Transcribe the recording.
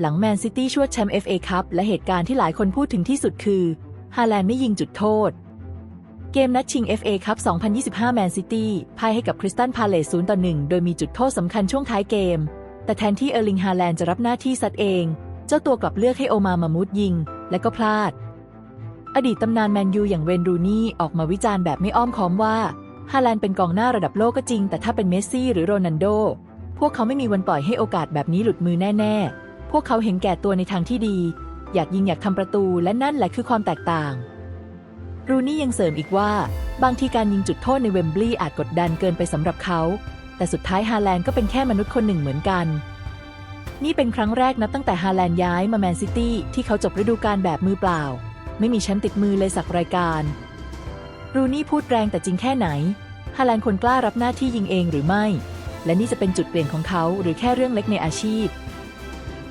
หลังแมนซิตี้ชวดแชมป์ FA คัพและเหตุการณ์ที่หลายคนพูดถึงที่สุดคือ ฮาแลนด์ไม่ยิงจุดโทษ เกมนัดชิง FA คัพ 2025 แมนซิตี้พ่ายให้กับคริสตันพาเลส0ต่อ1โดยมีจุดโทษสำคัญช่วงท้ายเกม แต่แทนที่เออร์ลิงฮาแลนด์จะรับหน้าที่ซัดเอง เจ้าตัวกลับเลือกให้โอมามามูดยิง และก็พลาด อดีตตำนานแมนยูอย่างเวนรูนี่ออกมาวิจารณ์แบบไม่อ้อมค้อมว่าฮาแลนด์เป็นกองหน้าระดับโลกก็จริง แต่ถ้าเป็นเมสซี่หรือโรนัลโดพวกเขาไม่มีวันปล่อยให้โอกาสแบบนี้หลุดมือแน่ ๆ พวกเขาเห็นแก่ตัวในทางที่ดี อยากยิงอยากทำประตูและนั่นแหละคือความแตกต่าง รูนี่ยังเสริมอีกว่า บางทีการยิงจุดโทษในเวมบลีย์อาจกดดันเกินไปสำหรับเขา แต่สุดท้ายฮาแลนด์ก็เป็นแค่มนุษย์คนหนึ่งเหมือนกัน นี่เป็นครั้งแรกนับตั้งแต่ฮาแลนด์ย้ายมาแมนซิตี้ที่เขาจบฤดูกาลแบบมือเปล่า ไม่มีแชมป์ติดมือเลยสักรายการ รูนี่พูดแรงแต่จริงแค่ไหนฮาแลนด์ควรกล้ารับหน้าที่ยิงเองหรือไม่ และนี่จะเป็นจุดเปลี่ยนของเขาหรือแค่เรื่องเล็กในอาชีพ